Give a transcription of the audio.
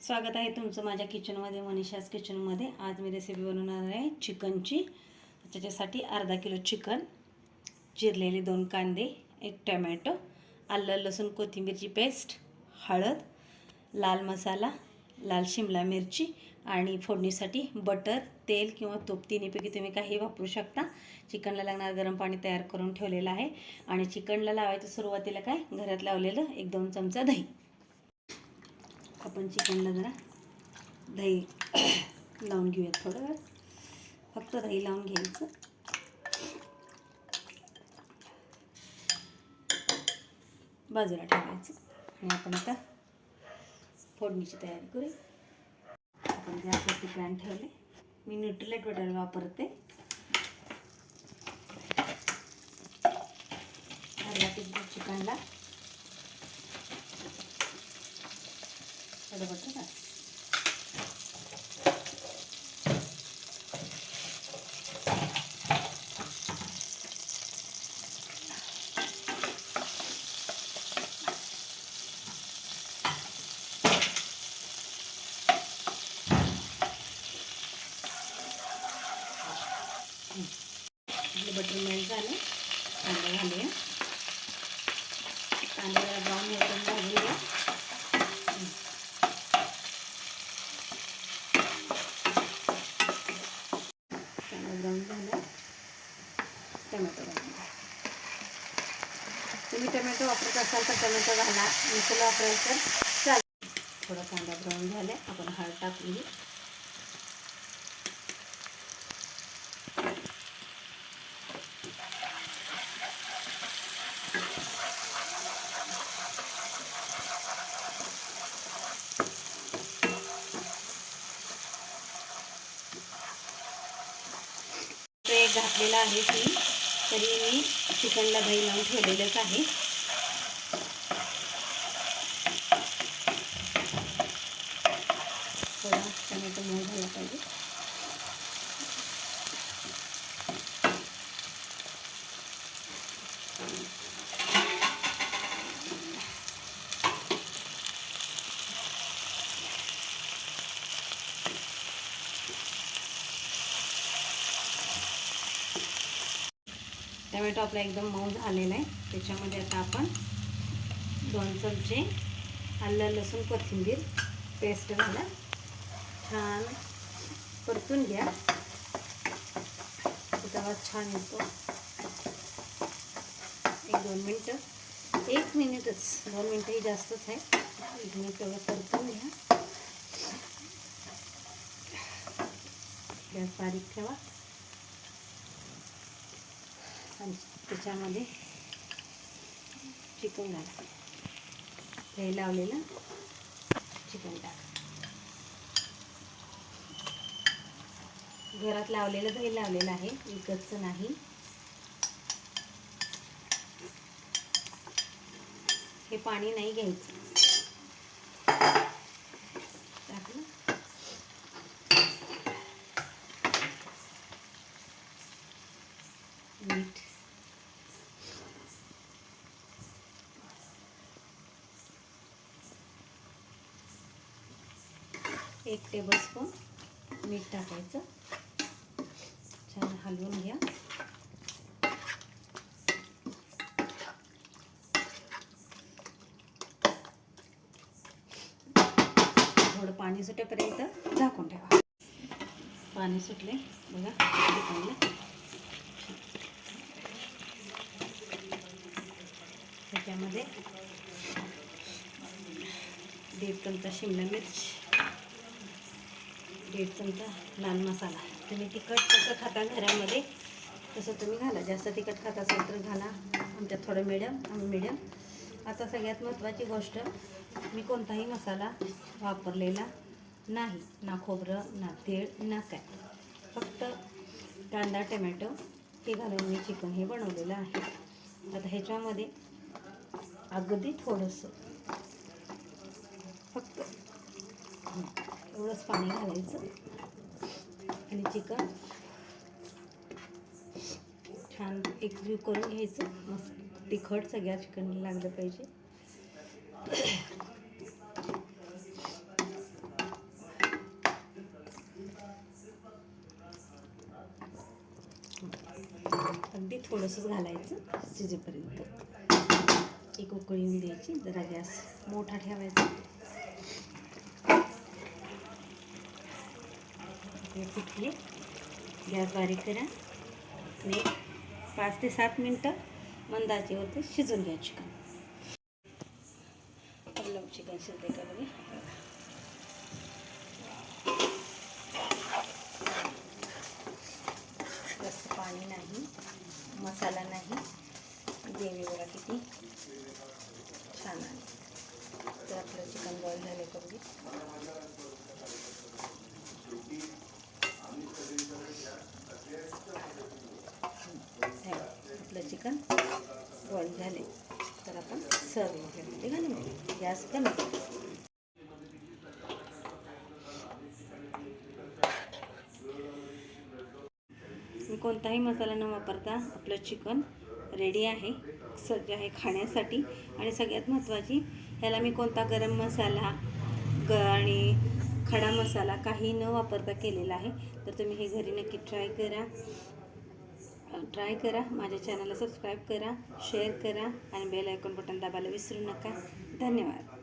स्वागत आहे तुमचं माझ्या किचनमध्ये मनीषाज किचनमध्ये आज मी रेसिपी बनवणार आहे चिकनची. त्याच्यासाठी अर्धा किलो चिकन चिरलेले दोन कांदे एक टमॅटो आलं लसूण कोथिंबीरची पेस्ट हळद लाल मसाला लाल शिमला मिरची आणि फोडणीसाठी बटर तेल किंवा तूप. तिन्हीपैकी तुम्ही काही वापरू शकता. चिकनला लागणारं गरम पाणी तयार करून ठेवलेलं आहे. आणि चिकनला लावायचं सुरुवातीला काय? घरात लावलेलं एक दोन चमचा दही. आपण चिकनला जरा दही लावून घेऊयात थोडं वेळ. फक्त दही लावून घ्यायचं. बाजूला ठेवायचं. आणि आपण आता फोडणीची तयारी करूया. आपण गॅसवरती पॅन ठेवले मी न्यूट्रिलेट बटर वापरते. अर्धा किलो चिकनला. थोडं बटर टाक आपलं बटर मेल्ट झालं कांदा घालूया कांदा जरा ब्राऊन होऊन भाजूया कांदा ब्राऊन झाला टमॅटो घालूया तुम्ही टमॅटो वापरत असाल तर टमॅटो घाला. मिसळ वापरायचं. तर चालेल. थोडा कांदा ब्राऊन झाला आपण हळद टाकून घेऊ. ते आहे की तरी मी चिकनला दही लावून ठेवलेलंच आहे थोडा टमॅटो मऊ झाला पाहिजे टमॅटो आपला एकदम मऊ झालेला आहे. त्याच्यामध्ये आता आपण दोन चमचे आलं लसूण कोथिंबीर पेस्ट घाला. छान परतून घ्या. तवा छान येतो. एक दोन मिनटं. एक मिनिटच. दोन मिनटंही जास्तच आहे. एक मिनिट एवढं परतून घ्या. गॅस बारीक ठेवा. आणि त्याच्यामध्ये चिकन घाला. हे लावलेलं चिकन टाक. घरात लावलेलं दही लावलेलं आहे विकतचं नाही. हे पाणी नाही घ्यायचं टाकलं मीठ एक टेबलस्पून मीठ टाकायचं. छान हलवून घ्या. थोडं पाणी सुटेपर्यंत झाकून ठेवा. पाणी सुटले. बघा त्याच्यामध्ये दीड चमचा शिमला मिर्च. दीड चमचा लाल मसाला. तुम्ही तिखट कसं खाता घरामध्ये तसं तुम्ही घाला. जास्त तिखट खात असाल तर घाला. आमच्यात थोडं मिडियम आम्ही मिडियम आता सगळ्यात महत्त्वाची गोष्ट मी कोणताही मसाला वापरलेला नाही. ना खोबरं ना तीळ ना काय. फक्त कांदा टमॅटो हे घालून मी चिकन हे बनवलेलं आहे. आता ह्याच्यामध्ये अगदी थोडंसं फक्त थोडंसं पाणी घालायचं आणि चिकन. छान एकजीव करून घ्यायचं. मस्त तिखट सगळ्या चिकनला लागलं पाहिजे. अगदी थोडंसंच घालायचं शिजेपर्यंत. एक उकळी द्यायची. जरा गॅस मोठा ठेवायचा. हे फुटले गॅस बारीक करा. आणि पाच ते सात मिनटं मंद आचेवरती शिजून घ्या चिकन आपलं चिकन शिजते का बघा? जास्त पाणी नाही मसाला नाही. ग्रेव्ही बघा किती छान आहे. तर आपलं चिकन बॉईल झालं का बघा. आपलं चिकन बॉईल झाले. तर आपण सर्व वगैरे घालून घेऊ गॅस कमी मी कोणताही मसाला न वापरता आपलं चिकन रेडी आहे. सज्ज आहे खाण्यासाठी. आणि सगळ्यात महत्त्वाची ह्याला मी कोणता गरम मसाला ग आणि खडा मसाला काही न वापरता केलेला आहे. तर तुम्ही हे घरी नक्की ट्राय करा. ट्राय करा. माझ्या चॅनलला सबस्क्राईब करा शेअर करा आणि बेल आयकॉन बटन दाबायला विसरू नका. धन्यवाद.